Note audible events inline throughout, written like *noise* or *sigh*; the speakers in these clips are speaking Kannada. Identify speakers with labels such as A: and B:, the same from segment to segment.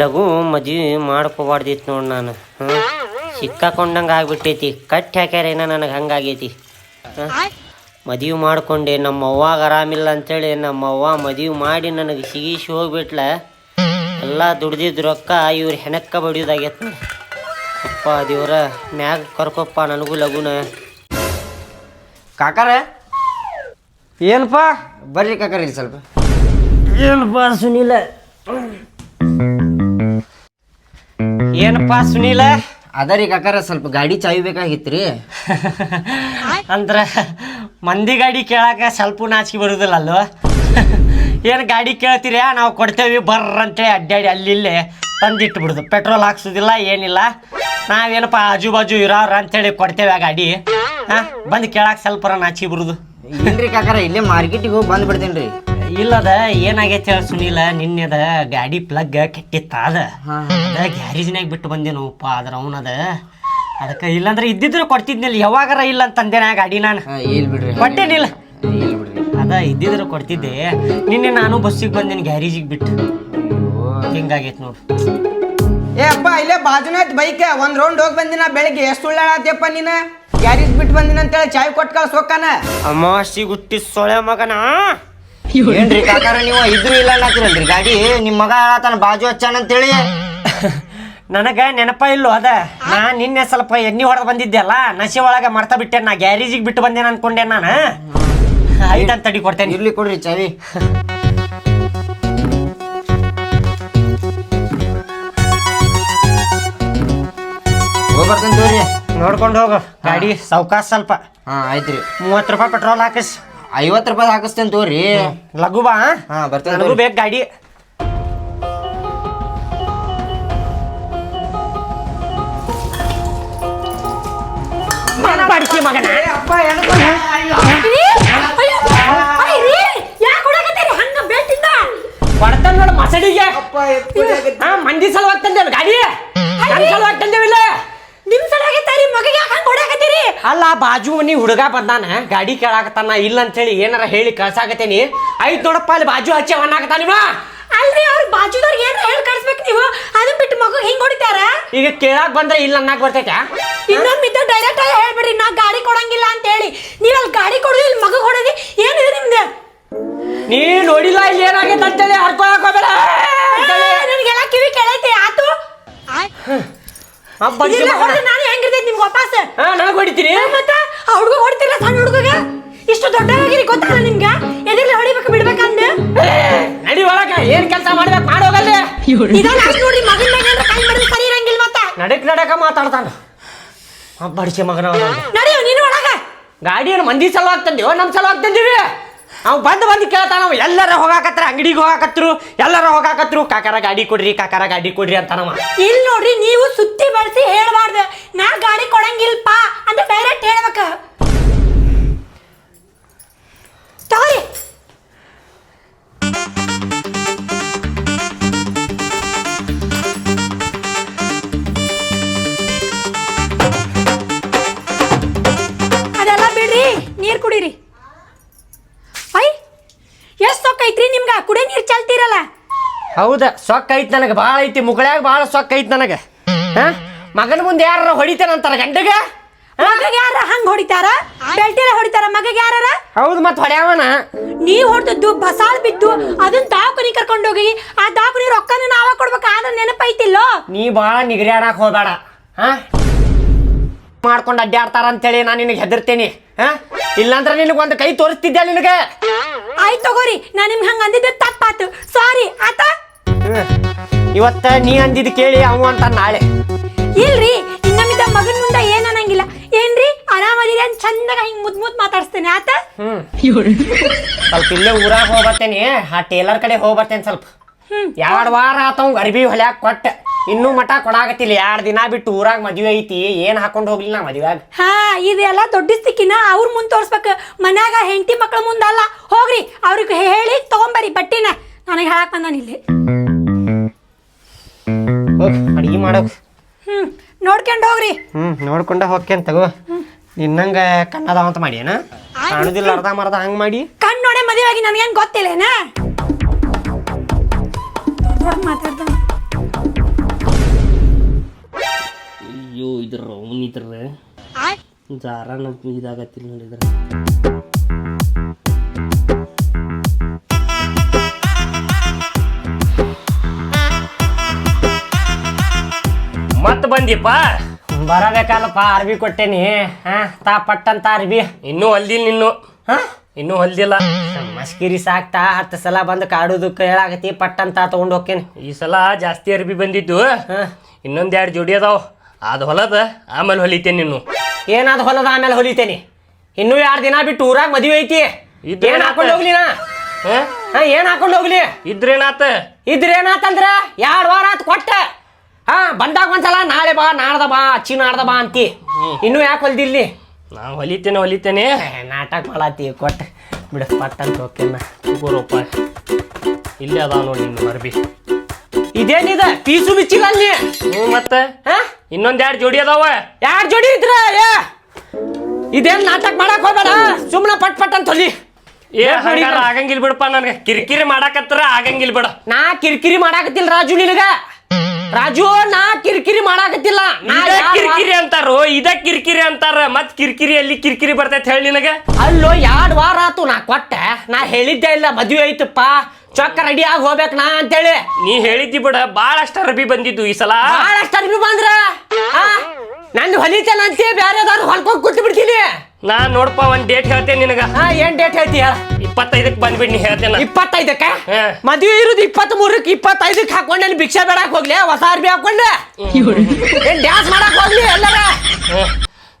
A: ಲಘು ಮದ್ವೆ ಮಾಡ್ಕೋಬಾರ್ದಿತ್ತು ನೋಡಿ ನಾನು. ಹ್ಞೂ ಸಿಕ್ಕಾಕೊಂಡಂಗೆ ಆಗ್ಬಿಟ್ಟೈತಿ. ಕಟ್ಟಿ ಹಾಕ್ಯಾರೇನ ನನಗೆ ಹಂಗಾಗೈತಿ. ಮದುವೆ ಮಾಡ್ಕೊಂಡೆ ನಮ್ಮ ಅವ್ವಾಗ ಆರಾಮಿಲ್ಲ ಅಂತೇಳಿ ನಮ್ಮ ಅವ್ವ ಮದುವೆ ಮಾಡಿ ನನಗೆ ಸಿಗಿಸಿ ಹೋಗ್ಬಿಟ್ಲ. ಎಲ್ಲ ದುಡ್ದಿದ್ದು ರೊಕ್ಕ ಇವ್ರ ಹೆಣಕ್ಕ ಬಡಿಯೋದಾಗೈತೆ ಅಪ್ಪ ದೇವ್ರ ಮ್ಯಾಗ ಕರ್ಕೊಪ್ಪ ನನಗೂ ಲಘುನ.
B: ಕಾಕಾರ? ಏನಪ್ಪ ಬರ್ರಿ ಕಾಕಾರ ಇಲ್ಲಿ ಸ್ವಲ್ಪ.
A: ಏನಪ್ಪ ಸುನೀಲ? ಏನಪ್ಪ ಸುನೀಲ?
B: ಅದರಿ ರೀ ಕಾಕಾರ ಸ್ವಲ್ಪ ಗಾಡಿ ಚಾವಿ ಬೇಕಾಗಿತ್ರಿ. *laughs*
A: ಅಂದ್ರ ಮಂದಿ ಗಾಡಿ ಕೇಳಾಕ ಸ್ವಲ್ಪ ನಾಚಿಕೆ ಬರುದಿಲ್ಲ ಅಲ್ವ *laughs* ಏನು ಗಾಡಿ ಕೇಳ್ತೀರಿ? ನಾವು ಕೊಡ್ತೇವಿ ಬರ್ರ ಅಂತೇಳಿ ಅಡ್ಡಾಡಿ ಅಲ್ಲಿ ಇಲ್ಲೇ ತಂದಿಟ್ಟು ಬಿಡುದು ಪೆಟ್ರೋಲ್ ಹಾಕ್ಸೋದಿಲ್ಲ ಏನಿಲ್ಲ. ನಾವೇನಪ್ಪ ಆಜು ಬಾಜು ಇರೋರ ಅಂತೇಳಿ ಕೊಡ್ತೇವೆ ಆ ಗಾಡಿ. ಹಾ ಬಂದು ಕೇಳಾಕ ಸ್ವಲ್ಪ ನಾಚಿಕೆ ಬರುದು.
B: ಇಲ್ರಿ ಕಾಕಾರ ಇಲ್ಲೇ ಮಾರ್ಕೆಟಿಗೆ ಹೋಗಿ ಬಂದ್ ಬಿಡ್ತೇನ್ರಿ
A: ಇಲ್ಲದ ಏನಾಗೈತೆ ಹೇಳಿ ಸುನಿಲ ನಿನ್ನೆದ ಗಾಡಿ ಪ್ಲಗ್ ಕೆಟ್ಟಿತ್ತ ಅದ. ಅದ ಗ್ಯಾರೇಜ್ನಾಗ ಬಿಟ್ಟು ಬಂದೇನಪ್ಪ ಅದ್ರ ಅವನದ. ಅದಕ್ಕೆ ಇಲ್ಲಾಂದ್ರೆ ಇದ್ದಿದ್ರು ಕೊಡ್ತಿದ್ನಿಲ್ಲ ಯಾವಾಗಾರ ಇಲ್ಲ ಅಂತಂದೆ ನಾ ಗಾಡಿ ನಾನು.
B: ಬಿಡ್ರಿ.
A: ಕೊಟ್ಟೇನಿಲ್ಲ ಅದ ಇದ್ದಿದ್ರು ಕೊಡ್ತಿದ್ದೆ ನಿನ್ನೆ ನಾನು ಬಸ್ಸಿಗೆ ಬಂದೇನಿ ಗ್ಯಾರೇಜಿಗೆ ಬಿಟ್ಟು. ಹಿಂಗಾಗೈತೆ ನೋಡು.
C: ಏ ಅಪ್ಪ ಇಲ್ಲೇ ಬಾಜುನಾಯ್ತು ಐತ್ ಬೈಕ್ ಒಂದ್ ರೌಂಡ್ ಹೋಗಿ ಬಂದಿನ ಬೆಳಿಗ್ಗೆ. ಎಷ್ಟು ಸುಳ್ಳಾಡತ್ತಪ್ಪ ನೀನ? ಗ್ಯಾರೇಜ್ ಬಿಟ್ಟು ಬಂದಿನ ಅಂತೇಳಿ ಚಾಯ್ ಕೊಟ್ಟು ಕಳ್ಸೋಕಾನ
A: ಅಮಾಸಿ ಗುಟ್ಟಿ ಸೊಳೆ ಮಗನ?
B: ಏನ್ರಿ ಕಾಕಾರ ನೀವು? ಇದ್ರು ಇಲ್ಲ ಅನ್ನತ್ತಿರಲ್ರಿ? ಗಾಡಿ ನಿಮ್ ಮಗ ಹೇಳತ್ತಾನ ಬಾಜು ಹಚ್ಚಾನ ಅಂತೇಳಿ? *laughs*
A: ನನಗ ನೆನಪ ಇಲ್ಲೋ ಅದ. ನಾ ನಿನ್ನೆ ಸ್ವಲ್ಪ ಎಣ್ಣೆ ಹೊಡೆದ್ ಬಂದಿದ್ದೆ ಅಲ್ಲ ನಶೆ ಒಳಗ ಮರ್ತಾ ಬಿಟ್ಟೆ ನಾ ಗ್ಯಾರೇಜಿಗೆ ಬಿಟ್ಟು ಬಂದೇನ ಅನ್ಕೊಂಡೆ ನಾನು. ಐದಂತ ತಡಿ ಕೊಡ್ತೇನೆ.
B: ಇರ್ಲಿ ಕೊಡ್ರಿ ಚಾವಿ. ತೋರಿ.
A: ನೋಡ್ಕೊಂಡು ಹೋಗು. ಗಾಡಿ ಸಾವ್ಕಾಶ ಸ್ವಲ್ಪ.
B: ಹಾ ಆಯ್ತ್ರಿ.
A: ಮೂವತ್ತು ರೂಪಾಯಿ ಪೆಟ್ರೋಲ್ ಹಾಕಿಸ್.
B: ಐವತ್ತು ರೂಪಾಯಿ ಹಾಕಿಸ್ತೇನೆ ತೋರಿ
A: ಲಘು ಬಾ
B: ಹಾ? ಬರ್ತೇನೆ
A: ನನಗೂ
B: ತೋರಿ.
A: ಬೇಕು ಗಾಡಿ. ಮಗನ.
C: ಅಪ್ಪ
A: ಕೊಡ್ತಾನ ನೋಡು ಮಸಡಿಗೆ. ಹಾ ಮಂದಿ ಸಲುವಾಗಿ ತಂದೇವ್ ಗಾಡಿ. ನನ್ ಸಲುವಾಗಿ ತಂದೇವಿಲ್ಲ
D: ಸಲುವಾಗಿ ಮಗಗೆ ಯಾಕೆ ಹಂಗ್ ಹೊಡ್ಯಾಕತ್ತೀರಿ
A: ಅಲ್ಲ ಬಾಜು ಮನಿ ಹುಡುಗ ಬಂದಾನ ಗಾಡಿ ಕೇಳಾಕತ್ತಾನ ಇಲ್ಲ ಅಂತೇಳಿ ಏನಾರ ಹೇಳಿ ಕಳ್ಸಾಕತ್ತೇನಿ. ಐತ್ ನೋಡಪ್ಪ ಅಲ್ಲಿ ಬಾಜು ಹಚ್ಚಿ ನೀವು
D: ಅಲ್ರಿ ಅವ್ರ ಬಾಜುದವ್ರಿಗೆ ಏನ್ ಹೇಳಿ ಕಳ್ಸ್ಬೇಕು ನೀವು? ಅದನ್ನ ಬಿಟ್ಟು ಮಗು ಹಿಂಗ್ ಹೊಡಿತಾರ?
A: ಈಗ ಕೇಳಾಕ್ ಬಂದ್ರೆ ಇಲ್ಲ ಅನ್ನಾಕ್ ಬರ್ತೈತ
D: ಇನ್ನೊಮ್ಮೆ ಇದ್ದ ಡೈರೆಕ್ಟ್ ಆಗಿ ಹೇಳ್ಬಿಡ್ರಿ ನಾ ಗಾಡಿ ಕೊಡಂಗಿಲ್ಲ ಅಂತ ಹೇಳಿ ನೀವ್ ಅಲ್ಲಿ ಗಾಡಿ ಕೊಡುದು ಇಲ್ಲಿ ಮಗು ಹೊಡೋದಿ ಏನಿದೆ ನಿಮ್ದು?
A: ನೀ ನೋಡಿಲ್ಲ ಇಲ್ಲಿ ಏನಾಗೈತೆ ಅಂತೇಳಿ ಹರ್ಕೊಳಕ್ ಹೋಗ್ಬೇಡ.
D: ನನಗೆಲ್ಲ ಕಿವಿ ಕೇಳೈತಿ ಆತು.
A: ಆ ಬಡ್ಸಿ
D: ಇದೆಲ್ಲ
A: ಮಗನ.
D: ಹೊಡೆದ್ರೆ ನಾನು ಹೆಂಗಿರ್ತೈತಿ ನಿಮ್ಗೆ ವಾಪಸ್
A: ಹಾ ನನಗ್ ಹೊಡಿತೀನಿ
D: ಮತ್ತ? ಆ ಹುಡುಗ ಹೊಡಿತಿಲ್ಲ ಸಣ್ಣ ಹುಡುಗಗ? ಇಷ್ಟು ದೊಡ್ಡವಾಗಿರಿ ಗೊತ್ತಲ್ಲ ನಿಮ್ಗೆ? ಎದಿರ್ಲಿ ಹೊಡಿಬೇಕು ಬಿಡ್ಬೇಕಂದ?
A: ನಡಿ ಒಳಗ ಏನ್ ಕೆಲಸ ಮಾಡ್ಬೇಕು ಮಾಡೋಗಲ್ಲ
D: ಇದನ್ನ ಅಷ್ಟ್ ನೋಡಿ ಮಗನ್ ಕೈ ಮಾಡಿದ್ರೆ ಸರಿ ಇರಂಗಿಲ್ಲ ಮತ್ತ.
A: ನಡಕ್ ನಡಕ ಮಾತಾಡ್ತಾನ. ಬಡಿಸಿ ಮಗನ ನಡಿ
D: ನಡೆಯೋ ನೀನು ಒಳಗ.
A: ಗಾಡಿ ಏನು ಮಂದಿ ಸಲ ತಂದಿವೋ ನಮ್ಮ ಸಲ ಆಗ್ತಂದೀವಿ ಅವ್ ಬಂದು ಬಂದು ಕೇಳ್ತಾನ ಅವ್ ಎಲ್ಲರ ಹೋಗಾಕತ್ರ ಅಂಗಡಿಗೆ ಹೋಗಾಕತ್ರು ಎಲ್ಲರ ಹೋಗಾಕತ್ರು. ಕಾಕಾರ ಗಾಡಿ ಕೊಡ್ರಿ ಕಾಕಾರ ಗಾಡಿ ಕೊಡ್ರಿ ಅಂತಾನವ.
D: ಇಲ್ಲಿ ನೋಡ್ರಿ ನೀವು ಸುತ್ತಿ
A: ಹೌದ ಸೊಕ್ಕ ಐತ್ ನನಗೆ ಭಾಳ ಐತಿ ಮುಗಳಾಗ ಭಾಳ ಸೊಕ್ಕ ಐತ್ ನನಗೆ. ಹಾ? ಮಗನ ಮುಂದೆ ಯಾರ ಹೊಡಿತಾನಂತಾರ ಗಂಡಗ?
D: ಮಗಗೆ ಯಾರ ಹಂಗ್ ಹೊಡಿತಾರ? ಬೆಲ್ಟಿಲ ಹೊಡಿತಾರ ಮಗಗೆ ಯಾರ
A: ಹೌದು ಮತ್ತೆ ಹೊಡ್ಯಾವನ.
D: ನೀವ್ ಹೊಡೆದದ್ದು ಬಸಾಲ್ ಬಿದ್ದು ಅದನ್ನ ದಾವಕುನಿ ಕರ್ಕೊಂಡು ಹೋಗಿ ಆ ದಾವಕನಿ ರೊಕ್ಕನ ನಾವ ಕೊಡ್ಬೇಕು ಆದ್ರೆ ನೆನಪೈತಿಲ್ಲೋ?
A: ನೀ ಭಾಳ ನಿಗರ್ಯಾಡಕ್ ಹೋಗ್ಬೇಡ. ಹಾ? ಮಾಡ್ಕೊಂಡು ಅಡ್ಡಾಡ್ತಾರ ಅಂತೇಳಿ ನಾನು ನಿನಗೆ ಹೆದರ್ತೀನಿ. ಹಾ? ಇಲ್ಲಾಂದ್ರೆ ನಿನಗೆ ಒಂದು ಕೈ ತೋರಿಸ್ತಿದ್ದೆ ನಿನಗೆ?
D: ಆಯ್ತು ತಗೋರಿ ನಾ ನಿಮ್ಗೆ ಹಂಗ ಅಂದಿದ್ದು ತಪ್ಪಾತು. ಸಾರಿ ಆತ?
A: ಇವತ್ತ ನೀ ಅಂದಿದ್ ಕೇಳಿ ಅವ ಅಂತ ನಾಳೆ.
D: ಇಲ್ರಿ ಇನ್ನಮಿದ ಮಗನ್ ಮುಂದೆ ಏನ್ ಅನ್ನಂಗಿಲ್ಲ. ಏನ್ರಿ ಆರಾಮದಿರಿ ಅಂತ ಚಂದಾಗ ಹಿಂಗ್ ಮುದ್ ಮುದ್ ಮಾತಾಡ್ಸ್ತೇನೆ ಆತ?
A: ಹ್ಮ್. ಸ್ವಲ್ಪ ಇಲ್ಲೇ ಊರಾಗ ಹೋಗ್ಬರ್ತೇನೆ ಆ ಟೇಲರ್ ಕಡೆ ಹೋಗ್ಬರ್ತೇನೆ ಸ್ವಲ್ಪ. ಎರಡು ವಾರ ಆತವ್ ಅರ್ಬಿ ಹೊಲ್ಯಾಕ ಕೊಟ್ಟ. ಇನ್ನೂ ಮಠ ಕೊಡಾಕತ್ತಿಲ್ಲ ಎರಡು ದಿನ ಬಿಟ್ಟು ಊರಾಗ ಮದ್ವೆ ಐತಿ ಏನ್ ಹಾಕೊಂಡು ಹೋಗ್ಲಿಲ್ಲ ನಾ ಮದ್ವೆಯಾಗ.
D: ಹಾ ಇದೆಲ್ಲ ದೊಡ್ಡ ಸ್ಥಿತಿನ ಅವ್ರ ಮುಂದ್ ತೋರ್ಸ್ಬೇಕು. ಮನ್ಯಾಗ ಹೆಂಡತಿ ಮಕ್ಳ ಮುಂದಲ್ಲ ಹೋಗ್ರಿ ಅವ್ರಿಗೆ ಹೇಳಿ ತಗೊಂಬರಿ ಬಟ್ಟಿನ. ನನಗೆ ಹೇಳಕ್ ಬಂದಾನ ಇಲ್ಲಿ.
A: ಅಡಿಗೆ ಮಾಡೋಕ್
D: ಹ್ಞೂ ನೋಡ್ಕೊಂಡು ಹೋಗ್ರಿ.
A: ಹ್ಮ್ ನೋಡ್ಕೊಂಡ ಹೋಗ್ಕೇನ್ ತಗೋ. ನಿನ್ನಂಗ ಕಣ್ಣದಾವ ಅಂತ ಮಾಡಿ ಏನ ಕಾಣುದಿಲ್ಲ ಅರ್ಧ ಮರ್ಧ ಹಂಗ್ ಮಾಡಿ.
D: ಕಣ್ಣು ನೋಡೇ ಮದುವೆ ಆಗಿ ನನಗೇನು ಗೊತ್ತಿಲ್ಲೇನ? ದೊಡ್ಡ ಮಾತಾಡ್ದ.
A: ಅಯ್ಯೋ ಇದ್ರ ಅವ್ನಿದ್ರ ಜಾರ ಇದಾಗತ್ತಿಲ್ಲ ನೋಡಿದ್ರೆ
E: ಮತ್ ಬಂದಿಪ್ಪ?
A: ಬರಬೇಕಲ್ಲಪ್ಪ ಅರ್ಬಿ ಕೊಟ್ಟೇನಿ. ಹಾ ತಾ ಪಟ್ಟಂತ ಅರ್ಬಿ
E: ಇನ್ನೂ ಹೊಲ್ದಿಲ್ಲ ನಿನ್ನು.
A: ಹಾ?
E: ಇನ್ನೂ ಹೊಲ್ದಿಲ್ಲ.
A: ಮಸ್ಕಿರಿ ಸಾಕ್ತಾ ಹತ್ತು ಸಲ ಬಂದು ಕಾಡುದಕ್ಕೆ ಕೇಳಾಗತಿ ಪಟ್ಟಂತ ತಗೊಂಡು ಹೋಗ್ತೇನೆ
E: ಈ ಸಲ ಜಾಸ್ತಿ ಅರ್ಬಿ ಬಂದಿದ್ದು. ಇನ್ನೊಂದು ಎರಡು ಜೋಡಿ ಅದಾವ. ಅದು ಹೊಲದ ಆಮೇಲೆ ಹೊಲಿತೇನೆ ನೀನು.
A: ಏನಾದ ಹೊಲದ ಆಮೇಲೆ ಹೊಲಿತೇನೆ. ಇನ್ನೂ ಎರಡು ದಿನ ಬಿಟ್ಟು ಊರಾಗ ಮದುವೆ ಐತಿ. ಏನ್ ಹಾಕೊಂಡು ಹೋಗ್ಲಿ ನಾ?
E: ಹಾ?
A: ಏನ್ ಹಾಕೊಂಡು ಹೋಗ್ಲಿ?
E: ಇದ್ರೇನಾತ
A: ಇದ್ರೇನಾತಂದ್ರ ಎರಡು ವಾರ ಆತು ಕೊಟ್ಟ. ಹಾ ಬಂದಾಗ ಒಂದ್ಸಲ ನಾಳೆ ಬಾ ನಾಡ್ದ ಬಾ ಅಚ್ಚಿ ನಾಡ್ದ ಬಾ ಅಂತಿ. ಇನ್ನೂ ಯಾಕೆ ಹೊಲ್ದಿಲ್ಲಿ?
E: ನಾ ಹೊಲಿತೇನೆ ಹೊಲಿತೇನೆ.
A: ನಾಟಕ ಮಾಡತ್ತಿ ಕೊಟ್ಟ ಬಿಡ ಪಟ್ಟ ಅಂತ ಹೋಗ್ತೇನ
E: ತಗೋರಪ್ಪ. ಇಲ್ಲೇ ಅದಾವ ನೋಡಿ ನಿನ್ನ ಅರ್ಬಿ.
A: ಇದೇನಿದ? ಪೀಸು ಬಿಚ್ಚಿಲ್ಲ ಅಲ್ಲಿ?
E: ಹ್ಞೂ ಮತ್ತೆ?
A: ಹಾ?
E: ಇನ್ನೊಂದ್ ಎರಡು ಜೋಡಿ ಅದಾವ.
A: ಎರಡು ಜೋಡಿ ಇದ್ರ? ಏ ಇದೇನ್ ನಾಟಕ ಮಾಡಕ್ ಹೋಗ್ಬೇಡ. ಸುಮ್ಮನೆ ಪಟ್ ಪಟ್ ಅಂತ ಹೊಲಿ.
E: ಏ ಹಂಗಾರ ಆಗಂಗಿಲ್ ಬಿಡಪ್ಪ ನನಗೆ. ಕಿರಿಕಿರಿ ಮಾಡಾಕತ್ರ ಆಗಂಗಿಲ್ ಬಿಡ.
A: ನಾ ಕಿರಿಕಿರಿ ಮಾಡಾಕತ್ತಿಲ್ಲ ರಾಜು ನಿನಗ. ರಾಜು ನಾ ಕಿರಿಕಿರಿ ಮಾಡಾಕತ್ತಿಲ್ಲ. ನಾ
E: ಇದ
A: ಯಾರ್
E: ಕಿರಿಕಿರಿ ಅಂತಾರೋ ಇದ ಕಿರಿಕಿರಿ ಅಂತಾರ ಮತ್ ಕಿರಿಕಿರಿ ಅಲ್ಲಿ ಕಿರಿಕಿರಿ ಬರ್ತೈತೆ ಹೇಳಿ ನಿನಗೆ?
A: ಅಲ್ಲೋ ಎರಡ್ ವಾರ ಆತು ನಾ ಕೊಟ್ಟೆ ನಾ ಹೇಳಿದ್ದೆ ಇಲ್ಲ ಮದ್ವೆ ಐತಪ್ಪ ಚೊಕ್ಕ ರೆಡಿ ಆಗಿ ಹೋಗ್ಬೇಕು ನಾ ಅಂತೇಳಿ.
E: ನೀ ಹೇಳಿದ್ದಿ ಬಿಡ ಬಾಳಷ್ಟ ಅರಬಿ ಬಂದಿದ್ದು ಈ ಸಲ.
A: ಬಹಳಷ್ಟು ಅರ್ಬಿ ಬಂದ್ರ? ಆ, ನಂದು ಹೊಲಿತೇನಂತೆ ಬೇರೆದವ್ರು ಹೊಲ್ಕೊಂಡ್ ಕೂತ್ ಬಿಡ್ತೀನಿ.
E: ನಾ ನೋಡಪ್ಪ ಒಂದ್ ಡೇಟ್ ಹೇಳ್ತೇನೆ ನಿನಗ.
A: ಹಾ ಏನ್ ಡೇಟ್ ಹೇಳ್ತೀಯ
E: ಇಪ್ಪತ್ತೈದಕ್ ಬಂದ್ಬಿಡ್ ನೀ ಹೇಳ್ತೇನೆ.
A: ಇಪ್ಪತ್ತೈದಕ್ಕೆ?
E: ಹಾ.
A: ಮದ್ವೆ ಇರೋದು ಇಪ್ಪತ್ತ್ ಮೂರಕ್ಕೆ ಇಪ್ಪತ್ತೈದಕ್ಕೆ ಹಾಕೊಂಡೆ ಭಿಕ್ಷೆ ಬೇಡಕ್ ಹೋಗ್ಲಿ ಹೊಸ ಅರ್ಬಿ ಹಾಕೊಂಡೆ. ಏನ್ ಡ್ಯಾನ್ಸ್ ಮಾಡಕ್ ಹೋಗ್ಲಿ ಎಲ್ಲರ?
E: ಹ್ಮ್.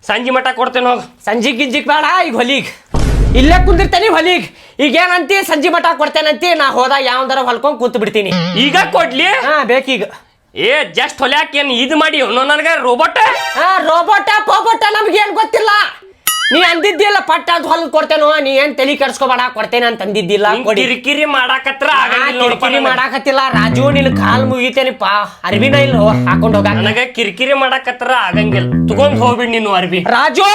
E: ಸಂಜೆ ಮಠ ಕೊಡ್ತೇನೆ ಹೋಗ.
A: ಸಂಜೆ ಗಿಂಜಿಕ್ ಬೇಡ ಈಗ ಹೊಲಿಗ್. ಇಲ್ಲೇ ಕುಂದಿರ್ತೇನೆ ಹೊಲಿಗ್. ಈಗ ಏನಂತಿ? ಸಂಜೆ ಮಠ ಕೊಡ್ತೇನಂತಿ? ನಾ ಹೋದಾಗ ಯಾವ್ದಾರ ಹೊಲ್ಕೊಂಡ್ ಕೂತ್ ಬಿಡ್ತೀನಿ
E: ಈಗ ಕೊಡ್ಲಿ?
A: ಹಾ ಬೇಕೀಗ.
E: ಏ ಜಸ್ಟ್ ಹೊಲ್ಯಾಕ ಏನ್ ಇದು ಮಾಡಿ? ಅವನು ನನಗ ರೋಬೋಟ್
A: ಹಾ ರೋಬೋಟ ಪೋಬೋಟ ನಮ್ಗೆ ಏನ್ ಗೊತ್ತಿಲ್ಲ. ನೀ ಅಂದಿದ್ದಿಲ್ಲ ಪಟ್ಟ ಅದು ಹೊಲ್ ಕೊಡ್ತೇನೋ ನೀ ಏನ್ ತಲೆ ಕೆಡ್ಸ್ಕೊಬೇಡ ಕೊಡ್ತೇನೆ ಅಂತ ಅಂದಿದ್ದಿಲ್ಲ ಕೊಡಿ.
E: ಕಿರಿಕಿರಿ ಮಾಡಾಕತ್ರ
A: ಆ,
E: ಆಗಂಗಿಲ್ಲ ನೋಡಪ್ಪ
A: ಕಿರಿಕಿರಿ
E: ನನಗ.
A: ಮಾಡಾಕತ್ತಿಲ್ಲ ರಾಜು ನಿನ್ ಕಾಲ್ ಮುಗಿತೇನಿಪ್ಪ ಅರ್ಬಿನ ಇಲ್ಲ ಹಾಕೊಂಡ್ ಹೋಗ.
E: ನನಗ ಕಿರಿಕಿರಿ ಮಾಡಾಕತ್ರ ಆಗಂಗಿಲ್ಲ. ತಗೊಂಡ್ ಹೋಗ್ಬಿಡ್ ನೀನು ಅರ್ಬಿ.
A: ರಾಜು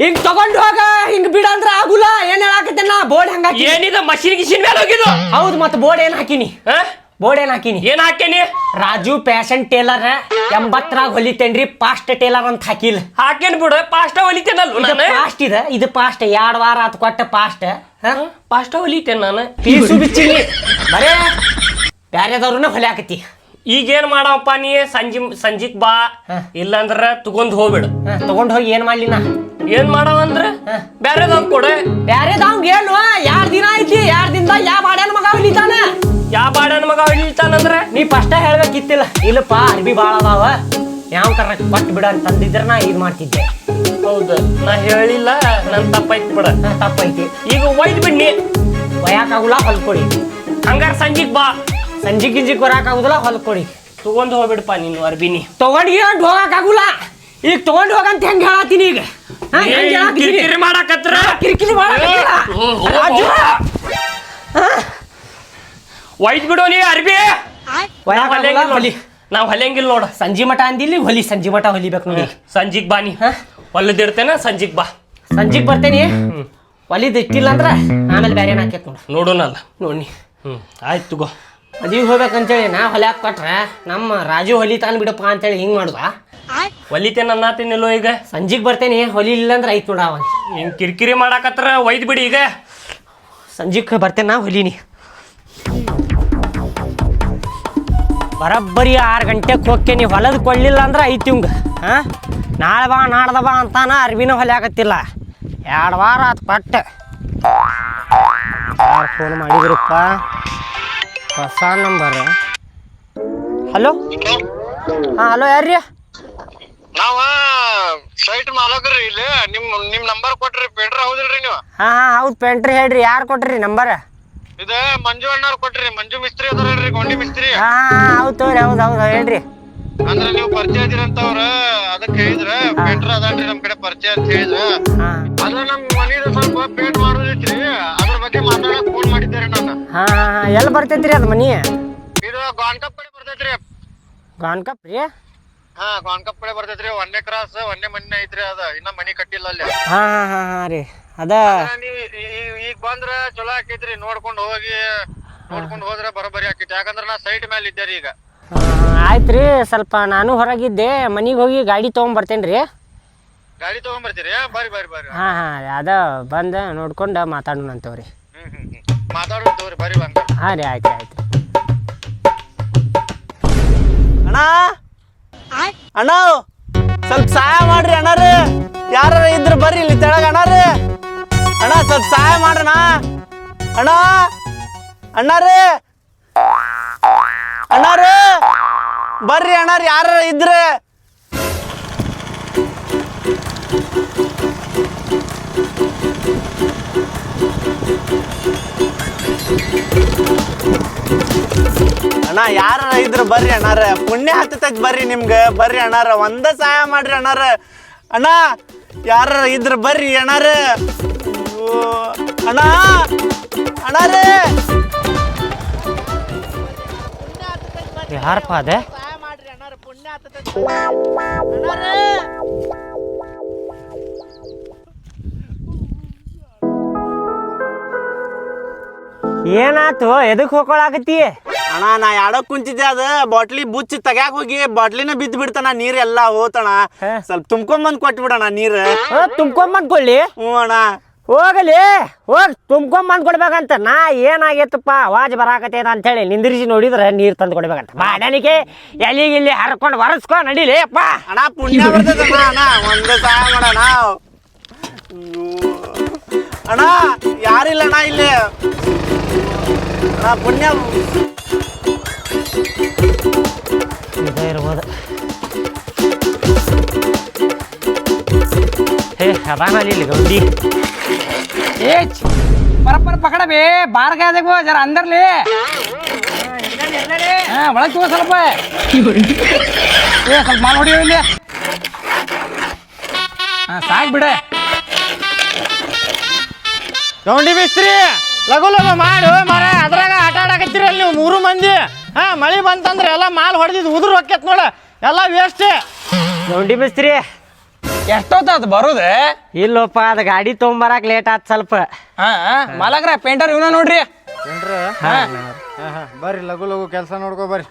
A: ಹಿಂಗ್ ತಗೊಂಡ್ ಹೋಗ ಹಿಂಗ್ ಬಿಡ ಅಂದ್ರ ಆಗುಲ್ಲ ಏನ್ ಹೇಳಾಕತ್ತೇನ ನಾ? ಬೋರ್ಡ್ ಹಂಗ
E: ಏನಿದ ಮಷಿನ್ ಗಿಶಿನ್ ಮೇಲೆ ಹೋಗಿದ್ದು?
A: ಹೌದ್ ಮತ್ ಬೋರ್ಡ್ ಏನ್ ಹಾಕಿನಿ?
E: ಹಾ?
A: ಬೋರ್ಡ್ ಏನ್ ಹಾಕಿನಿ?
E: ಏನ್ ಹಾಕೇನಿ?
A: ರಾಜು ಫ್ಯಾಷನ್ ಟೇಲರ್ ಎಂಬತ್ತರಾಗ ಹೊಲಿತೇನ್ರಿ ಪಾಸ್ಟ್ ಟೇಲರ್ ಅಂತ ಹಾಕಿಲ್ಲ
E: ಹಾಕೇನ್ ಬಿಡು ಪಾಸ್ಟ ಹೊಲಿತೇನಲ್ಲ
A: ಇದು
E: ನಾನು?
A: ಪಾಸ್ಟ್ ಇದೆ ಇದು ಪಾಸ್ಟ್ ಎರಡ್ ವಾರ ಆತ್ ಕೊಟ್ಟ ಪಾಸ್ಟ್
E: ಪಾಸ್ಟ ಹೊಲಿತೇನ್ ನಾನು?
A: ಪೀಸು ಬಿಚ್ಚಿಲಿ ಬರೇ ಬ್ಯಾರೆದವ್ರನ್ನ ಹೊಲ್ಯಾಕತಿ
E: ಈಗೇನ್ ಮಾಡವಪ್ಪ ನೀ? ಸಂಜಿ ಸಂಜಿಕ್ ಬಾ. ಇಲ್ಲಂದ್ರ ತಗೊಂಡ್ ಹೋಗ್ಬಿಡು.
A: ತಗೊಂಡ್ ಹೋಗಿ ಏನ್ ಮಾಡ್ಲಿ ನಾ?
E: ಏನ್ ಮಾಡವಂದ್ರ? ಬ್ಯಾರೆದವ್ ಕೊಡೆ.
A: ಬ್ಯಾರೆದವಂಗ ಏನು ಯಾರ್ ದಿನ ಐತಿ ಯಾರ್ ದಿನದಾಗ ಯಾವ ಮಾಡ್ಯಾನ ಮಗ ಹೊಲಿತಾನ?
E: ಯಾ ಬಾಡನ್ ಮಗ ಹೊಲಿತಾನಂದ್ರ
A: ನೀ ಫಸ್ಟ್ ಹೇಳ್ಬೇಕಿತ್ತಿಲ್ಲ ಇಲ್ಲಪ್ಪ ಅರ್ಬಿ ಬಾಳ ಅದಾವ. ಯಾವ ಕರ ಕೊಟ್ಟು ಬಿಡ ಅಂತ ಅಂದಿದ್ರ ನಾ ಇದು ಮಾಡ್ತಿದ್ದೆ.
E: ಹೌದು ನಾ ಹೇಳಿಲ್ಲ ನನ್ ತಪ್ಪೈತಿ ಬಿಡ.
A: ಹ, ತಪ್ಪೈತಿ
E: ಈಗ ಒಯ್ದ್ ಬಿಡ್ನಿ.
A: ಒಯ್ಯಾಕಾಗುಲ್ಲ ಹೊಲ್ಕೊಡಿ.
E: ಹಂಗಾರ ಸಂಜಿಗ್ ಬಾ.
A: ಸಂಜೆ ಗಿಂಜಿಗ್ ಬರಾಕಾಗುದಿಲ್ಲ ಹೊಲ್ಕೊಡಿ.
E: ತಗೊಂಡ್ ಹೋಗ್ಬಿಡಪ್ಪ ನೀನು ಅರ್ಬಿನಿ.
A: ತಗೊಂಡ್ ಗೀಗೊಂಡ್ ಹೋಗಾಕಾಗುಲ್ಲ. ಈಗ ತಗೊಂಡ್ ಹೋಗಂತ ಹೆಂಗ್ ಹೇಳತ್ತೀನಿ ಈಗ? ಹ, ಹೆಂಗ್?
E: ಕಿರಿಕಿರಿ ಮಾಡಾಕತ್ರ?
A: ಕಿರಿಕಿರಿ ಮಾಡಾಕತ್ತಿಲ್ಲ.
E: ಓ, ಓ,
A: ರಾಜು
E: ಬಿಡು ನೀ ಅರ್ಬಿ.
A: ಹೊಲಿ
E: ನಾವ್ ಹೊಲಿಯಂಗಿಲ್ಲ ನೋಡ.
A: ಸಂಜೆ ಮಠ ಅಂದಿಲ್ಲಿ ಹೊಲಿ ಸಂಜೆ ಮಠ ಹೊಲಿಬೇಕು ನೋಡಿ.
E: ಸಂಜಿಗ್ ಬಾ ನೀ
A: ಹೊಲದಿರ್ತೇನ
E: ಹೊಲದಿಡ್ತೇನ ಸಂಜಿಗ್ ಬಾ.
A: ಸಂಜಿಗ್ ಬರ್ತೇನಿ. ಹೊಲಿದ್ ಇಟ್ಟಿಲ್ಲ ಅಂದ್ರ ಆಮೇಲೆ ಬೇರೆ ಹಾಕೈತ್ ನೋಡೋಣ
E: ನೋಡೋಣಲ್ಲ
A: ನೋಡಿ.
E: ಹ್ಮ್. ಆಯ್ತು ತಗೋ.
A: ಮದ್ವಿಗೆ ಹೋಗ್ಬೇಕಂತೇಳಿ ನಾ ಹೊಲ್ಯಾಕ್ ಕೊಟ್ರೆ ನಮ್ಮ ರಾಜು ಹೊಲಿತಾನ್ ಬಿಡಪ್ಪ ಅಂತೇಳಿ ಹಿಂಗ್ ಮಾಡುದ.
E: ಹೊಲಿತೇನ ಅನ್ನತೇನಿಲ್ಲೋ ಈಗ?
A: ಸಂಜಿಗ್ ಬರ್ತೇನಿ ಹೊಲಿ ಇಲ್ಲ ಅಂದ್ರೆ ಐತ್ ನೋಡ ಅವನ್
E: ಹಿಂಗ್ ಕಿರಿಕಿರಿ ಮಾಡಾಕತ್ರ ಒಯ್ದ್ ಬಿಡಿ ಈಗ.
A: ಸಂಜಿಗ್ ಬರ್ತೇನೆ ನಾ ಹೊಲಿನಿ. ಬರಬ್ಬರಿ ಆರು ಗಂಟೆಗೆ ನೀವು ಹೊಲದ ಕೊಡಲಿಲ್ಲ ಅಂದ್ರೆ ಐತಿ ಹಿಂಗೆ ಹಾಂ? ನಾಳೆ ಬಾ ನಾಡ್ದ ಬಾ ಅಂತಾನ ಅರ್ವಿನ ಹೊಲ್ಯಾಕತ್ತಿಲ್ಲ ಎರಡು ವಾರ ಆತು ಪಟ್ಟ. ಯಾರು ಫೋನ್ ಮಾಡಿದ್ರಪ್ಪ? ಹೊಸ ನಂಬರ್ ಹಲೋ? ಹಾಂ ಹಲೋ ಯಾರ್ರಿ?
F: ನಾವ ಸೈಟ್ ಮಾಲಕ್ರಿ ಇಲ್ಲಿ. ನಿಮ್ಮ ನಿಮ್ಮ ನಂಬರ್ ಕೊಟ್ರಿ ಪೇಂಟ್ರ ಹೌದಿಲ್ರಿ ನೀವು?
A: ಹಾಂ ಹಾಂ ಹೌದು ಪೇಂಟ್ರಿ ಹೇಳ್ರಿ ಯಾರು ಕೊಟ್ರಿ ನಂಬರ್
F: ಇದ ಮಂಜು ಅಣ್ಣವ್ರ ಕೊಟ್ರಿ ಮಂಜು ಮಿಸ್ತ್ರಿ ಅದಾರಲ್ರಿ ಗೊಂಡಿ ಮಿಸ್ತ್ರಿ.
A: ಹಾಂ ಹೌದು ತೋರಿ ಹೌದು ಹೌದು ಹೇಳ್ರಿ.
F: ಅಂದ್ರ ನೀವು ಪರಿಚಯ ಇದೀರಂತವ್ರ ಅದಕ್ಕೆ ಹೇಳಿದ್ರ ಪೇಂಟ್ರ ಅದಾನ್ರಿ ನಮ್ ಕಡೆ ಪರಿಚಯ ಅಂತ ಹೇಳಿದ್ರ.
A: ಹಾಂ.
F: ಅದ ನಮ್ ಮನಿದ ಸ್ವಲ್ಪ ಪೇಂಟ್ ಮಾಡೋದಿತ್ರಿ ಅದ್ರ ಬಗ್ಗೆ ಮಾತಾಡಕ್ ಫೋನ್ ಮಾಡಿದ್ದೇರಿ ನಾನು.
A: ಹಾ ಎಲ್ಲಿ ಬರ್ತೈತ್ರಿ ಅದು ಮನಿ?
F: ಇದು ಗಾನ್ಕಪ್ ಕಡೆ ಬರ್ತೈತ್ರಿ.
A: ಗಾನ್ಕಪ್ ರೀ?
F: ಹಾ ಗಾನ್ಕಪ್ ಕಡೆ ಬರ್ತೈತ್ರಿ ಒಂದೇ ಕ್ರಾಸ್ ಒಂದೇ ಮನಿ ಐತ್ರಿ ಅದ ಇನ್ನ ಮನಿ ಕಟ್ಟಿಲ್ಲ ಅಲ್ಲಿ.
A: ಹಾ ಹಾ ಹಾ ಹಾಂ ರೀ. ಅದ
F: ಈಗ ಬಂದ್ರ ಚಲೋ ಆಕೈತ್ರಿ ನೋಡ್ಕೊಂಡ್ ಹೋಗಿ ನೋಡ್ಕೊಂಡ್ ಹೋದ್ರ ಬರೋಬ್ಬರಿ ಆಕೈತಿ. ಯಾಕಂದ್ರ ನಾ ಸೈಟ್ ಮ್ಯಾಲ ಇದ್ದೇರಿ ಈಗ.
A: ಆಯ್ತ್ರಿ ರೀ ಸ್ವಲ್ಪ ನಾನು ಹೊರಗಿದ್ದೆ ಮನಿಗೆ ಹೋಗಿ ಗಾಡಿ ತೊಗೊಂಬರ್ತೇನೆ ರೀ.
F: ಗಾಡಿ ತಗೊಂಬರ್ತೀರಿ? ಬರ್ತೀರಿ ಬರ್ರಿ ಬರ್ರಿ ಬರ್ರಿ
A: ಹಾಂ ಹಾಂ ಅದ ಬಂದ ನೋಡ್ಕೊಂಡು ಮಾತಾಡೋಣ ಅಂತವ್ರಿ.
F: ಮಾತಾಡೋಣ ತಗೋರಿ ಬರ್ರಿ ಬಂದ.
A: ಹಾಂ ರೀ ಆಯ್ತು ಆಯ್ತು
G: ಅಣ್ಣ? ಅಣ್ಣ ಸ್ವಲ್ಪ ಸಹಾಯ ಮಾಡ್ರಿ ಅಣ್ಣ ರೀ. ಯಾರು ಇದ್ರ ಬರ್ರಿ ಇಲ್ಲಿ ತೆಳಗ ಅಣ್ಣಾರ ಅಣ್ಣ ಸ್ವಲ್ಪ ಸಹಾಯ ಮಾಡ್ರಣ ಅಣ್ಣ ಅಣ್ಣಾರೇ ಅಣ್ಣಾರೇ ಬರ್ರಿ ಅಣ್ಣಾರ ಯಾರ ಇದ್ರೆ ಅಣ್ಣ ಯಾರ ಇದ್ರ ಬರ್ರಿ ಅಣ್ಣಾರ ಪುಣ್ಯ ಹತ್ತತೈತಿ ಬರ್ರಿ ನಿಮ್ಗೆ ಬರ್ರಿ ಅಣ್ಣಾರ ಒಂದ ಸಹಾಯ ಮಾಡ್ರಿ ಅಣ್ಣಾರ ಅಣ್ಣ ಯಾರ ಇದ್ರ ಬರ್ರಿ ಅಣ್ಣಾರ ಅಣ್ಣ
A: ಯಾರಪ್ಪ ಅದೇ? ಏನಾತು ಎದಕ್ ಹೋಗ್ಕೊಳಕತ್ತಿ
G: ಅಣ್ಣ ನಾ ಯಾಡೋ ಕುಂತಿದ್ದೆ ಅದ. ಬಾಟ್ಲಿ ಬುಚ್ಚಿ ತಗ್ಯಾಕ ಹೋಗಿ ಬಾಟ್ಲಿನ ಬಿದ್ದು ಬಿಡ್ತಾನ ನೀರ್ ಎಲ್ಲಾ ಹೋತಣ. ಸ್ವಲ್ಪ ತುಂಬ್ಕೊಂಡ್ ಬಂದ್ ಕೊಟ್ಬಿಡಣ ನೀರ್.
A: ತುಂಬ್ಕೊಂಬಂದ್ಕೊಳ್ಳಿ
G: ಹ್ಞೂ ಅಣ್ಣ.
A: ಹೋಗಲಿ ಹೋಗಿ ತುಂಬ್ಕೊಂಬಂದು ಕೊಡ್ಬೇಕಂತ. ನಾ ಏನಾಗೈತಪ್ಪ ವಾಜ್ ಬರಾಕತ್ತೈತ ಅಂತೇಳಿ ನಿಂದಿರಿಸಿ ನೋಡಿದ್ರೆ ನೀರು ತಂದು ಕೊಡ್ಬೇಕಂತ. ಬಾಡನಿಗೆ ಎಲ್ಲಿಗೆ ಇಲ್ಲಿ ಹರ್ಕೊಂಡು ಒರೆಸ್ಕೊ ನಡೀಲಿ ಅಪ್ಪ.
G: ಅಣ್ಣ ಪುಣ್ಯ ಬರ್ತದಣ್ಣ ಅಣ್ಣ. ಒಂದು ಸಹಾಯ ಮಾಡೋಣ ಅಣ್ಣ. ಯಾರಿಲ್ಲ ಅಣ್ಣ ಇಲ್ಲಿ? ಅಣ್ಣ ಪುಣ್ಯ.
A: ಇದೇ ಇರ್ಬೋದು. ಹೇ ಅದಾನಲ್ಲಿ ಇಲ್ಲಿ ಗೌಂಡಿ
C: ಏ ಪರಪರ ಪಕಡ ಬೇ ಬಾರ್ जरा ಜರ ಅಂದರ್ಲಿ. ಹಾ ಒಳಗೆ ತಗೋ ಸ್ವಲ್ಪ. ಏ ಸ್ವಲ್ಪ ಮಾಲ್ ಹೊಡಿಯೋ ಇಲ್ಲಿ. ಹಾ ಸಾಕ್ ಬಿಡ.
G: ಗೌಂಡಿ ಬಿಸ್ತ್ರಿ ಲಘು ಲಘು ಮಾಡು ಮರ ಅದ್ರಾಗ ಆಟ ಆಡಕತ್ತೀರಲ್ಲ ನೀವು ಮೂರು ಮಂದಿ. ಹಾ ಮಳಿ ಬಂತಂದ್ರೆ ಎಲ್ಲ ಮಾಲ್ ಹೊಡೆದಿದ್ದು ಉದುರು ಹೊಕ್ಕೇತ್ ನೋಡ ಎಲ್ಲ ವೇಸ್ಟ್
A: ಗೌಂಡಿ ಮಿಸ್ತ್ರಿ
C: ಎಷ್ಟೊತ್ತಾತು ಬರೋದೆ?
A: ಇಲ್ಲಪ್ಪ ಅದು ಗಾಡಿ ತೊಗೊಂಬರಕ್ ಲೇಟ್ ಆತ್ ಸ್ವಲ್ಪ.
C: ಹಾ ಮಾಲಕ್ರ ಪೇಂಟರ್ ಇವನ ನೋಡ್ರಿ.
B: ಬರ್ರಿ ಲಘು ಲಘು ಕೆಲಸ ನೋಡ್ಕೋ ಬರ್ರಿ.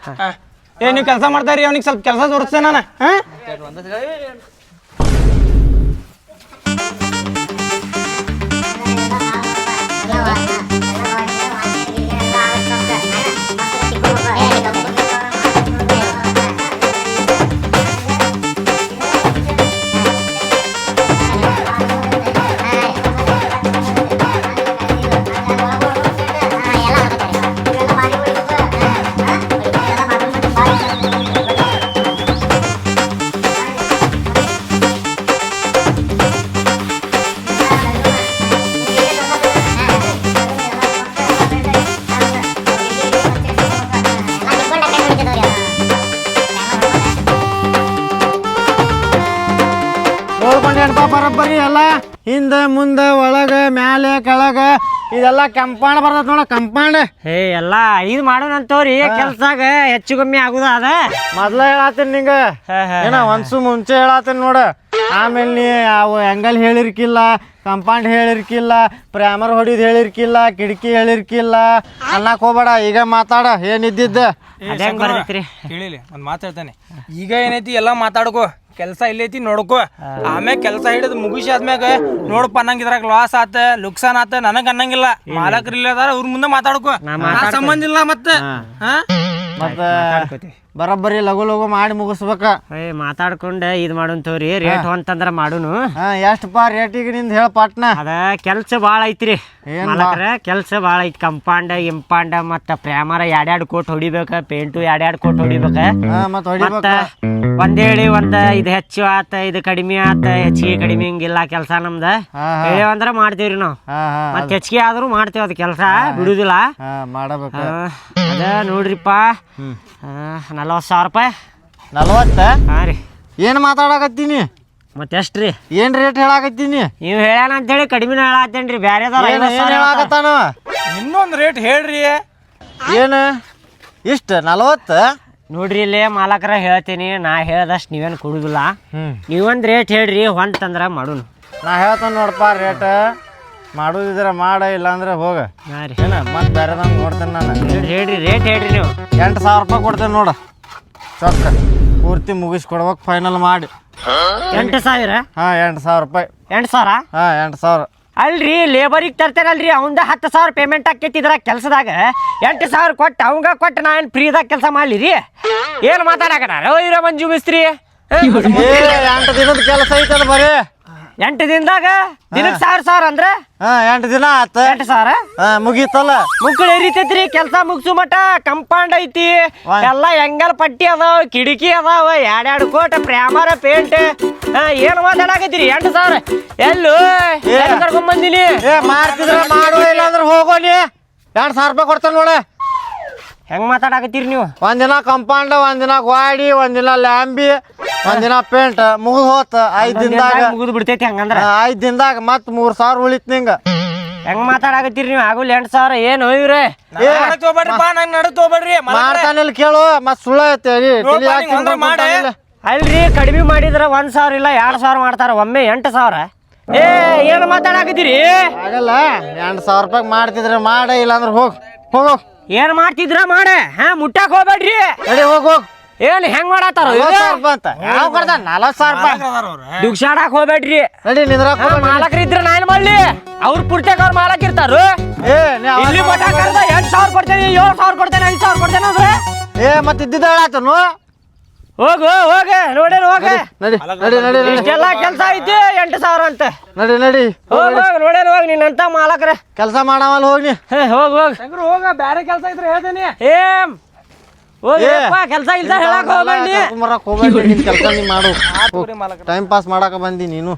C: ಏನ್ ಏ ನೀವು ಕೆಲಸ ಮಾಡ್ತಾರಿ ಅವ್ನಿಗೆ ಸ್ವಲ್ಪ ಕೆಲಸ ತೋರಿಸ್ತೇನೆ ನಾನು. ಹಾ?
G: ಬರಬ್ಬರಿ ಎಲ್ಲ ಹಿಂದೆ ಮುಂದೆ ಒಳಗ ಮ್ಯಾಲೆ ಕೆಳಗ ಇದೆಲ್ಲ ಕಂಪೌಂಡ್ ಬರ್ತೈತೆ ನೋಡ ಕಂಪೌಂಡ್.
A: ಹೇ ಎಲ್ಲ ಇದು ಮಾಡೋಣಂತವ್ರಿ ಕೆಲ್ಸಾಗ ಹೆಚ್ಚು ಕಮ್ಮಿ ಆಗುದ ಅದ?
G: ಮೊದ್ಲ ಹೇಳತ್ತೀನಿ ನಿಂಗ. ಏನ ಒಂದ್ಸು ಮುಂಚೆ ಹೇಳತ್ತೀನಿ ನೋಡ. ಆಮೇಲೆ ನೀ ಅವು ಎಂಗಲ್ ಹೇಳಿರ್ಕಿಲ್ಲ ಕಂಪೌಂಡ್ ಹೇಳಿರ್ಕಿಲ್ಲ ಪ್ರ್ಯಾಮರ್ ಹೊಡಿದ್ ಹೇಳಿರ್ಕಿಲ್ಲ ಕಿಟಕಿ ಹೇಳಿರ್ಕಿಲ್ಲ ಅನ್ನಕ್ ಹೋಗ್ಬೇಡ ಈಗ ಮಾತಾಡ ಏನಿದ್ದಿದ್ದ
A: ಅದೇ ಹೆಂಗ್ ಬರ್ತೈತ್ರಿ
C: ಕೇಳಿಲಿ ಒಂದ್ ಮಾತಾಡ್ತಾನೆ ಈಗ ಏನೈತಿ ಎಲ್ಲ ಮಾತಾಡ್ಕೋ. ಕೆಲಸ ಇಲ್ಲೈತಿ ನೋಡ್ಕೋ. ಆಮ್ಯಾಗ ಕೆಲಸ ಹಿಡಿದು ಮುಗಿಸಿ ಆದ್ಮ್ಯಾಗ ನೋಡಪ್ಪ ಅನ್ನಂಗ ಇದ್ರಾಗ ಲಾಸ್ ಆತ ಲುಕ್ಸಾನ್ ಆತ ನನಗ್ ಅನ್ನಂಗಿಲ್ಲ. ಮಾಲಕರು ಇಲ್ಲ ಅದಾರ ಅವ್ರ ಮುಂದೆ ಮಾತಾಡ್ಕೋ. ಸಂಬಂಧ ಇಲ್ಲ ಮತ್ತೆ ಹಾ.
G: ಮತ್ತ ಬರಬ್ಬರಿ ಲಘು ಲಘು ಮಾಡಿ ಮುಗಿಸ್ಬೇಕ.
A: ಏ ಮಾತಾಡ್ಕೊಂಡೆ ಇದು ಮಾಡೋಂತವ್ರಿ ರೇಟ್ ಹೊಂತಂದ್ರ ಮಾಡುನು.
G: ಹಾ ಎಷ್ಟಪ್ಪ ರೇಟಿಗೆ ನಿಂದ ಹೇಳ ಪಟ್ನ?
A: ಅದ ಕೆಲ್ಸ ಭಾಳ ಐತ್ರಿ.
G: ಏನ್
A: ಮಾಲಕ್ರ ಕೆಲ್ಸ ಭಾಳ ಐತಿ. ಕಂಪೌಂಡ್ ಇಂಪಾಂಡ ಮತ್ತ ಪ್ರೇಮರ ಎರಡೆರಡು ಕೋಟ್ ಹೊಡಿಬೇಕ ಪೇಂಟು ಎರಡೆರಡು ಕೋಟ್ ಹೊಡಿಬೇಕ.
G: ಹಾ ಒಂದ ಹೊಡಿಬೇಕ.
A: ಮತ್ತ ಒಂದೇಳಿ ಒಂದ್ ಇದು ಹೆಚ್ಚು ಆತ ಇದು ಕಡಿಮೆ ಆತ ಹೆಚ್ಚಿಗೆ ಕಡಿಮೆ ಹಿಂಗಿಲ್ಲ ಕೆಲ್ಸ ನಮ್ದ.
G: ಹಾ, ಹಾ.
A: ಹೇಳೇವಂದ್ರ ಮಾಡ್ತೇವ್ರಿ ನಾವು.
G: ಹಾ ಹಾ
A: ಮತ್ ಹೆಚ್ಚಿಗೆ ಆದ್ರೂ ಮಾಡ್ತೇವ್ ಅದ್ ಕೆಲ್ಸ ಬಿಡುದಿಲ್ಲ.
G: ಹಾ ಮಾಡಬೇಕ.
A: ಆ, ಅದ ನೋಡ್ರಿಪ್ಪ. ನಲವತ್ತು ಸಾವಿರ ರೂಪಾಯಿ.
G: ನಲ್ವತ್ತ?
A: ಹಾಂ ರೀ.
G: ಏನು ಮಾತಾಡಕತ್ತೀನಿ?
A: ಮತ್ತೆ ರೀ
G: ಏನು ರೇಟ್ ಹೇಳಕತ್ತೀನಿ?
A: ನೀವು ಹೇಳ್ಯಾನ ಅಂತೇಳಿ ಕಡಿಮೆನ ಹೇಳತ್ತೇನೆ
G: ರೀ
A: ಬೇರೆದವ್ರು
G: ಏನು. ಹೇಳಾಕತ್ತಾನ?
C: ಇನ್ನೊಂದ್ ರೇಟ್ ಹೇಳ್ರಿ.
G: ಏನು? ಇಷ್ಟು ನಲ್ವತ್ತು?
A: ನೋಡ್ರಿ ಇಲ್ಲೇ ಮಾಲಕರ ಹೇಳ್ತೀನಿ ನಾ ಹೇಳ್ದಷ್ಟು ನೀವೇನು ಕೊಡುದಿಲ್ಲ.
G: ಹ್ಞೂ
A: ನೀವೊಂದು ರೇಟ್ ಹೇಳ್ರಿ ಹೊಂತಂದ್ರೆ ಮಾಡೋಣ
G: ನಾ ಹೇಳ್ತೇನೆ ನೋಡಪ್ಪ ರೇಟ್ ಮಾಡೋದಿದ್ರೆ ಮಾಡ ಇಲ್ಲಾಂದ್ರೆ ಹೋಗ.
A: ಹಾ ರೀ.
G: ಏನ ಮತ್ತೆ ಬೇರೆದಂಗೆ ನೋಡ್ತೇನೆ ನಾನು.
A: ಹೇಳ್ರಿ ಹೇಳ್ರಿ ರೇಟ್ ಹೇಳ್ರಿ ನೀವು.
G: ಎಂಟು ಸಾವಿರ ರೂಪಾಯಿ ಕೊಡ್ತೇನೆ ನೋಡು. ಚೊಕ್ಕ. ಪೂರ್ತಿ ಮುಗಿಸ್ಕೊಡ್ಬೇಕು ಫೈನಲ್ ಮಾಡಿ.
A: ಎಂಟು ಸಾವಿರ?
B: ಹಾ ಎಂಟು ಸಾವಿರ ರೂಪಾಯಿ.
A: ಎಂಟು ಸಾವಿರ?
B: ಹಾ ಎಂಟು ಸಾವಿರ.
A: ಅಲ್ರಿ ಲೇಬರಿಗೆ ತರ್ತಾರಲ್ರಿ ಅವಂದ ಹತ್ತು ಸಾವಿರ ಪೇಮೆಂಟ್ ಆಕೈತಿ ಇದ್ರಾಗ ಕೆಲಸದಾಗ. ಎಂಟು ಸಾವಿರ ಕೊಟ್ಟು ಅವಂಗ ಕೊಟ್ಟು ನಾ ಏನು ಫ್ರೀದಾಗ ಕೆಲಸ ಮಾಡ್ಲಿರಿ. ಏನು ಮಾತಾಡಕಣ ಇರೋ ಮಂಜು ಮಿಸ್ತ್ರಿ.
B: ಎಂಟು ದಿನದ ಕೆಲಸ ಐತದ ಬರೀ.
A: ಎಂಟು ದಿನದಾಗ? ದಿನಕ್ಕೆ ಸಾವಿರ ಸಾವಿರ ಅಂದ್ರೆ?
B: ಹಾ ಎಂಟು ದಿನ ಆತ.
A: ಎಂಟು ಸಾವಿರ?
B: ಹಾ ಮುಗೀತಲ್ಲ.
A: ಮುಕ್ಕಳು ಎರಿತೈತ್ರಿ ಕೆಲಸ ಮುಗಿಸು ಮಟ ಕಂಪೌಂಡ್ ಐತಿ. ಎಲ್ಲ ಹೆಂಗಲ್ ಪಟ್ಟಿ ಅದಾವ ಕಿಟಕಿ ಅದಾವ ಎರಡೆರಡು ಕೋಟ ಪ್ರೇಮರ ಪೇಂಟ್. ಏನು ಮಾತಾಡಕತ್ತೀರಿ ಎಂಟು ಸಾವಿರ. ಎಲ್ಲೂ? ಎಲ್ಲಿ ಕರ್ಕೊಂಡ್ ಬಂದಿನಿ?
B: ಮಾಡ್ತಿದ್ರ ಮಾಡು ಇಲ್ಲ ಅಂದ್ರೆ ಹೋಗೋ ನೀ ಎರಡು ಸಾವಿರ ರೂಪಾಯಿ ಕೊಡ್ತಾನೆ ನೋಡ.
A: ಹೆಂಗ್ ಮಾತಾಡಕತ್ತೀರಿ ನೀವು?
B: ಒಂದಿನ ಕಂಪೌಂಡ್ ಒಂದಿನ ಗ್ವಾಡಿ ಒಂದಿನ ಲ್ಯಾಂಬಿ ಒಂದಿನ ಪೇಂಟ್ ಮುಗಿದ್ ಹೋತ. ಐದ್ ದಿನದಾಗ
A: ಮುಗಿದ್ ಬಿಡ್ತೈತಿ ಹಂಗಂದ್ರ?
B: ಐದ್ ದಿನದಾಗ ಮತ್ ಮೂರ್ ಸಾವಿರ ಉಳಿತ್ ನಿಂಗ.
A: ಹೆಂಗ್ ಮಾತಾಡಕತ್ತೀರಿ ನೀವು? ಆಗುಲ್ ಎಂಟ್ ಸಾವಿರ ಏನು
C: ಹೋಗ್ರಿ ನಂಗೆ
B: ಮಾಡ್ತಾನಿಲ್ಲ ಕೇಳು ಮತ್ ಸುಳ್ಳ ಐತಿ.
A: ಅಲ್ರಿ ಕಡಿಮೆ ಮಾಡಿದ್ರ ಒಂದ್ ಸಾವಿರ ಇಲ್ಲ ಎರಡ್ ಸಾವಿರ ಮಾಡ್ತಾರ ಒಮ್ಮೆ ಎಂಟು ಸಾವಿರ. ಏ ಏನು ಮಾತಾಡಕತ್ತೀರಿ?
B: ಆಗಲ್ಲ ಎಂಟ್ ಸಾವಿರ ರೂಪಾಯಿ ಮಾಡ್ತಿದ್ರೆ ಮಾಡ ಇಲ್ಲ ಅಂದ್ರೆ ಹೋಗ್ ಹೋಗೋ.
A: ಏನ್ ಮಾಡ್ತಿದ್ರ ಮಾಡ? ಹಾ ಮುಟ್ಟಾಕ್ ಹೋಗ್ಬೇಡ್ರಿ.
B: ನಡಿ ಹೋಗ್ ಹೋಗ್.
A: ಏನ್ ಹೆಂಗ್ ಮಾಡತ್ತಾರ?
B: ನಲವತ್ತು ಸಾವಿರ ರೂಪಾಯಿ ಅಂತ ಯಾವ ಕೊಡ್ತಾನ ನಲವತ್ತು ಸಾವಿರ ರೂಪಾಯಿ
A: ದುಗ್ಸಾಡಕ್ ಹೋಗ್ಬೇಡ್ರಿ.
B: ನಡಿ ನಿಂದ್ರಾಕ್ ಹೋಗು.
A: ಮಾಲಕರು ಇದ್ರ ನಾನ್ ಮಾಡ್ಲಿ. ಅವ್ರ ಪೂರ್ತಿಯಾಗ ಅವ್ರ ಮಾಲಕ್ ಇರ್ತಾರು.
B: ಏ ನೀ ಅವಾಗ
A: ಇಲ್ಲಿ ಮಠ ಕರ್ದ ಎಂಟ್ ಸಾವಿರ ಕೊಡ್ತೇನೆ ಏಳು ಸಾವಿರ ಕೊಡ್ತೇನೆ ಐದು ಸಾವಿರ ಕೊಡ್ತೇನೆ ಅಂದ್ರೆ?
B: ಏ ಮತ್ತೆ ಇದ್ದಿದ್ದ ಹೇಳಾತನು
A: ಹೋಗು ಹೋಗ ನೋಡಿ ಹೋಗ.
B: ನಡಿ ನಡಿ ನಡಿ ನಡಿ
A: ಇಷ್ಟೆಲ್ಲ ಕೆಲಸ ಐತಿ ಎಂಟು ಸಾವಿರ ಅಂತ.
B: ನಡಿ ನಡಿ.
A: ಹೋಗ್ ಹೋಗ್ ನೋಡೇನು ಹೋಗ್ ನಿನ್ನಂತ ಮಾಲಕ್ರೆ.
B: ಕೆಲಸ ಮಾಡವಲ್ಲ ಹೋಗಿ
A: ಹೇ ಹೋಗ್ ಹೋಗ್.
C: ಶಂಕರ್ ಹೋಗ ಬೇರೆ ಕೆಲಸ ಇದ್ರೆ ಹೇಳ್ತೇನೆ.
A: ಏಮ್. ಹೋಗ್ಯಪ್ಪ ಕೆಲ್ಸ ಇಲ್ದ ಹೇಳಕ್ ಹೋಗ್ಬೇಡಿ.
B: ಮರಕ್ ಹೋಗ್ಬೇಡಿ ನಿನ್ ಕೆಲಸ ನೀ ಮಾಡು. ಟೈಮ್ ಪಾಸ್ ಮಾಡಾಕ ಬಂದಿ ನೀನು.